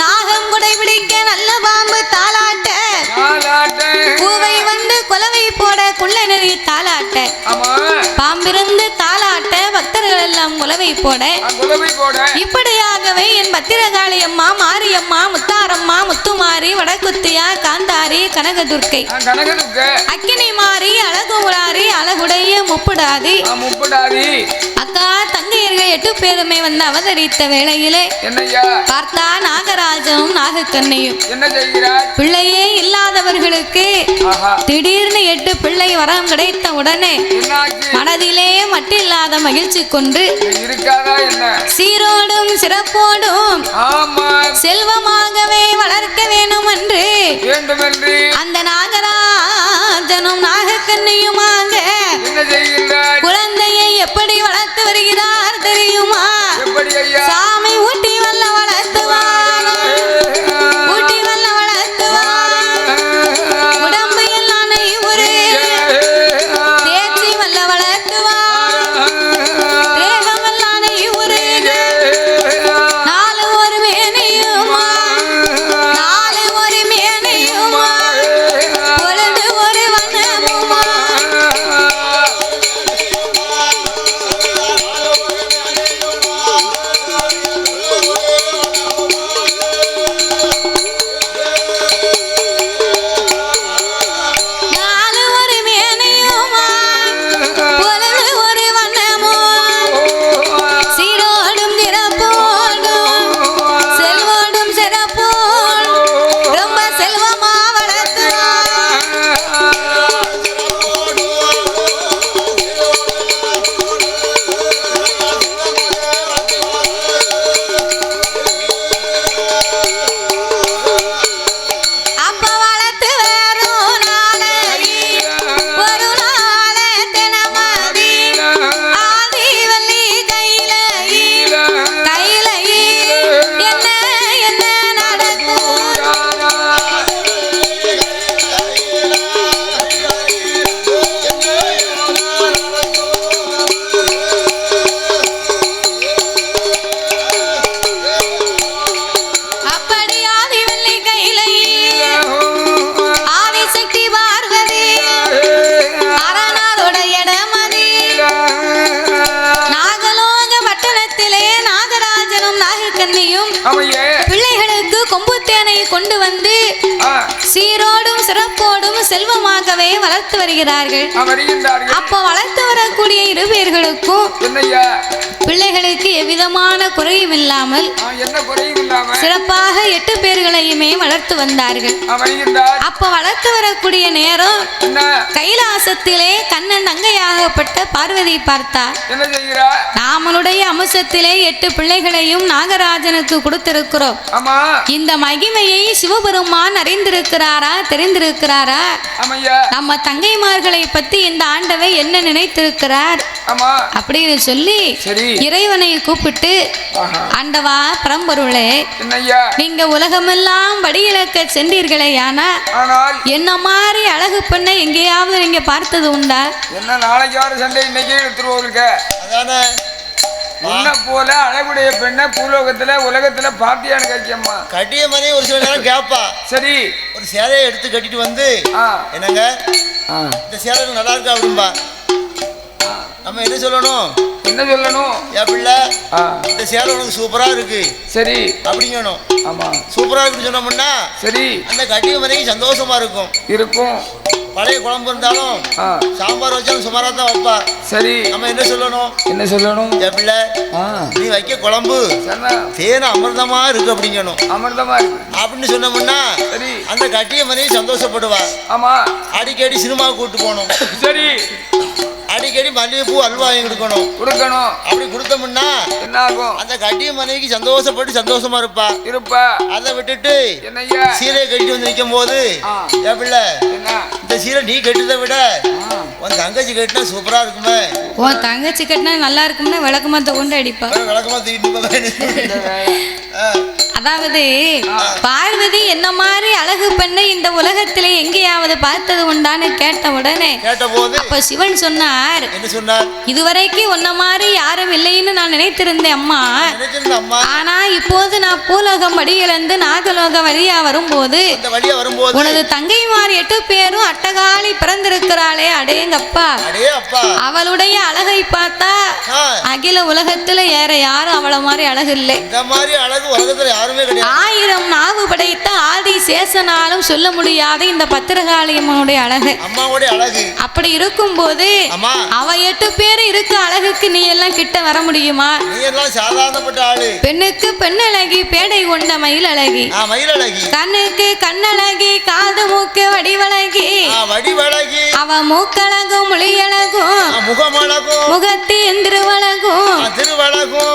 நாகம் குடை பிடிக்க நல்ல பாம்பு தாளாட்ட. பூவை வந்து குலவை போட குள்ள நெறி தாளாட்ட. பாம்பிருந்து தா குலவை போட. இப்படியாகவே என் பத்திரகாளியம்மா மாரியம்மா முத்தாரம்மா முத்துமாரி வடக்குத்தியா காந்தாரி கனகதுர்க்கை. அக்கினி மாறி அழகுமுளாரி அழகுடைய முப்புடாதி. அக்கா தங்கையர்கள் எட்டு பேருமே வந்து அவதரித்த வேளையிலே பார்த்தா நாகராஜனும் நாகக்கண்ணையும். பிள்ளையே இல்லாதவர்களுக்கு திடீர்னு எட்டு பிள்ளை வரம் கிடைத்த உடனே மனதிலே மட்டில்லாத மகிழ்ச்சி கொண்டு இருக்காதா என்ன? சீரோடும் சிறப்போடும் ஆமா. செல்வமாகவே வளர்க்க வேணும் என்று வேண்டுமென்று. அந்த நாகராஜனும் நாகக்கண்ணையுமாக குழந்தையை எப்படி வளர்த்து வருகிறார் தெரியுமா? சாமி ஊட்டி கொண்டு வந்து செல்வமாகவே வளர்த்து வருகிறார்கள். அப்போ வளர்த்து வரக்கூடிய இரு பேர்களுக்கும் என்னய்யா பிள்ளைகளுக்கு எவ்விதமான குறையும் இல்லாமல் சிறப்பாக எட்டு பேர்களையுமே வளர்த்து வந்தார்கள். அப்ப வளர்த்து வரக்கூடிய நேரம் கைலாசத்திலே கண்ணன் தங்கையாகப்பட்ட பார்வதி பார்த்தார். நாமளுடைய அம்சத்திலே எட்டு பிள்ளைகளையும் நாகராஜனுக்கு கொடுத்திருக்கிறோம். இந்த மகிமையை சிவபெருமான் அறிந்திருக்கிறாரா தெரிந்திருக்கிறாரா? நம்ம தங்கைமார்களை பத்தி இந்த ஆண்டவை என்ன நினைத்திருக்கிறார்? ஆமா. அப்படின்னு சொல்லி சரி. இறைவனை கூப்பிட்டு. ஆண்டவா பரம்பொருளே நீங்க உலகமெல்லாம் வடியிழக்க சென்றீர்களே ஆனா என்ன மாதிரி அழகு பெண்ணை எங்கேயாவது நீங்க பார்த்தது உண்டா? என்ன நாளைக்கு வர சண்டை இன்னைக்கே எடுத்துருவோருக்க அதானே. உன்னை போல அழகுடைய பெண்ணை பூலோகத்துல உலகத்துல பாத்தியான்னு கேட்கியம்மா கட்டிய மணி ஒரு சில நேரம் கேட்பா சரி. ஒரு சேலையை எடுத்து கட்டிட்டு வந்து என்னங்க. இந்த சேலை நல்லா இருக்கா அப்படின்பா நம்ம என்ன சொல்லணும்? என்ன சொல்லணும்? என் பிள்ளை இந்த சேலை உனக்கு சூப்பரா இருக்கு. சரி. அப்படிங்கணும். ஆமா. சூப்பரா இருக்குன்னு சொன்னோம்னா சரி. அந்த கட்டிய மனைக்கு சந்தோஷமா இருக்கும். இருக்கும். பழைய குழம்பு இருந்தாலும் சாம்பார் வச்சாலும் சுமாரா தான் வைப்பா. சரி. நம்ம என்ன சொல்லணும்? என்ன சொல்லணும்? என் பிள்ளை நீ வைக்க குழம்பு தேன அமிர்தமா இருக்கு அப்படிங்கணும். அமிர்தமா இருக்கு. அப்படின்னு சொன்னோம்னா சரி. அந்த கட்டிய மனைவி சந்தோஷப்படுவா. ஆமா. அடிக்கடி சினிமாவுக்கு கூட்டு போகணும். சரி. அடிக்கடி மல்லிகைப்பூ அல்வா வாங்கி கொடுக்கணும். கொடுக்கணும். அப்படி கொடுத்தோம்னா என்ன ஆகும் அந்த கட்டிய மனைவிக்கு சந்தோஷப்பட்டு சந்தோஷமா இருப்பா. இருப்பா. அதை விட்டுட்டு சீலையை கட்டிட்டு வந்து நிற்கும் போது பிள்ளை என்ன? இந்த சீலை நீ கட்டுறதை விட. உன் தங்கச்சி கட்டினா சூப்பரா இருக்குமே. உன் தங்கச்சி கட்டினா நல்லா இருக்கும்னு விளக்கமாத்த கொண்டு அடிப்பா. வேற விளக்கமா தூக்கிட்டு ஆ, அதாவது பார்வதி என்ன மாதிரி அழகு பெண்ணை இந்த உலகத்திலே எங்கேயாவது பார்த்தது உண்டான்னு கேட்ட உடனே அப்ப சிவன் சொன்னார் என்ன சொன்னார்? இதுவரைக்கும் உன்ன மாதிரி யாரும் இல்லைன்னு நான் நினைத்திருந்தேன் அம்மா. ஆனா இப்போது நான் பூலோகம் வழியிலிருந்து நாகலோக வழியா வரும்போது இந்த வழியா வரும்போது உனது தங்கைமார் எட்டு பேரும் அட்டகாளி பிறந்திருக்கிறாளே அடேங்கப்பா. அடே அப்பா அவளுடைய அழகை பார்த்தா அகில உலகத்துல வேற யாரும் அவள மாதிரி அழகு இல்லை ஆயிரம் நாவு படைத்த ஆதி சேசனாலும் சொல்ல முடியாத இந்த பத்திரகாளியம்மனுடைய அழகு. அப்படி இருக்கும்போது அம்மா. அவ எட்டு பேர் இருக்க அழகுக்கு நீ எல்லாம் கிட்ட வர முடியுமா? பெண்ணுக்கு பெண் அழகி பேடை கொண்ட மயில் அழகி. கண்ணுக்கு கண்ணழகி காது மூக்கு வடிவழகி. அவ மூக்கழகும் மொழியழகும் ஆ முகமழகும் முகத்தின் திருவழகும்.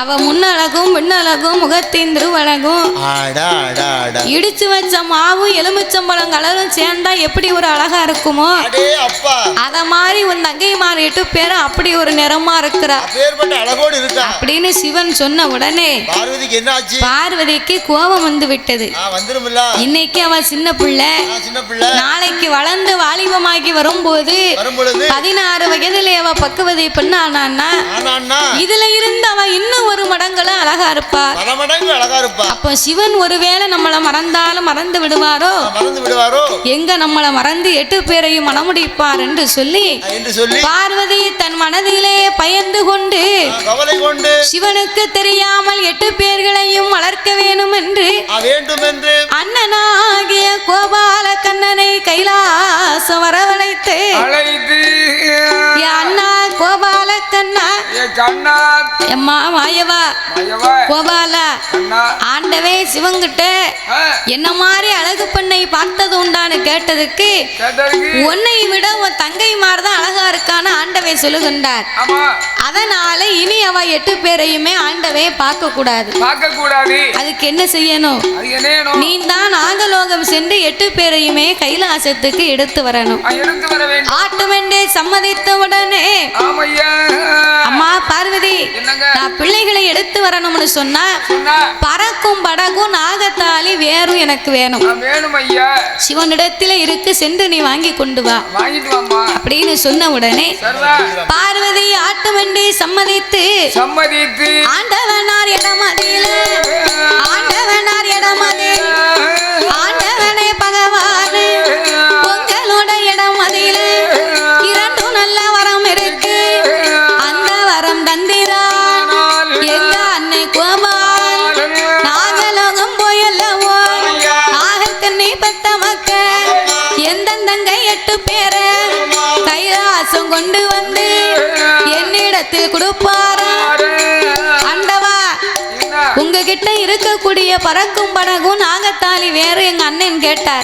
அவ முன்னழகும் பின்னழகும் முகத்தின் திருவழகும். இடிச்சு வச்ச மாவும் எலுமிச்சம்பழம் கலரும் சேர்ந்தா எப்படி ஒரு அழகா இருக்குமோ? அத மாதிரி உன் தங்கைமார் எட்டு பேரும் அப்படி ஒரு நிறமா இருக்கிறா. அப்படின்னு சிவன் சொன்ன உடனே பார்வதிக்கு கோபம் வந்து விட்டது. இன்னைக்கு அவ சின்ன பிள்ளை. நாளைக்கு வளர்ந்து வாலிபமாகி வரும்போது வரும் பொழுது பதினாறு வயதுல அவ பக்குவதை ஆனா இதுல இருந்து அவ இன்னும் ஒரு மடங்குல அழகா இருப்பா. பல மடங்கு அழகா இருப்பா. அப்போ சிவன் ஒருவேளை நம்மள மறந்தாலும் மறந்து விடுவாரோ? மறந்து விடுவாரோ? எங்க நம்மள மறந்து எட்டு பேரையும் மணமுடிப்பார் என்று சொல்லி பார்வதி தன் மனதிலே பயந்து கொண்டு கவலை கொண்டு சிவனுக்கு தெரியாமல் எட்டு பேர்களையும் வளர்க்க வேணும் என்று வேண்டும் என்று அண்ணனாகிய கோபால கண்ணனை கைலாசம் வரவழைத்து அழைத்து எம்மா மாயவா. கோபாலா. ஆண்டவே சிவங்கிட்ட என்ன மாதிரி அழகு பெண்ணை பார்த்தது உண்டான்னு கேட்டதுக்கு உன்னை விட உன் தங்கைமார் தான் அழகா இருக்கான்னு ஆண்டவே சொல்லுகின்றார். அதனால இனி அவ எட்டு பேரையுமே ஆண்டவே பார்க்க கூடாது அதுக்கு என்ன செய்யணும்? நீ தான் நாகலோகம் சென்று எட்டு பேரையுமே கைலாசத்துக்கு எடுத்து வரணும். ஆட்டுமெண்டே சம்மதித்த உடனே அம்மா பார்வதி நான் பிள்ளைகளை எடுத்து வரணும்னு சொன்னா பறக்கும் படகும் நாகத்தாலி வேறும் எனக்கு வேணும். சிவனிடத்துல இருக்கு சென்று நீ வாங்கி கொண்டு வா. அப்படின்னு சொன்ன உடனே பார்வதி ஆட்டுமெண்டே சம்மதித்து சம்மதித்து. ஆண்டவனார் இடமதியில ஆண்டவனார் இடமதில் கொண்டு வந்து என்னிடத்தில் கொடுப்பாரா? என்ன? உங்ககிட்ட இருக்கக்கூடிய பறக்கும் படகும் நாகத்தாலி வேறு எங்க அண்ணன் கேட்டார்.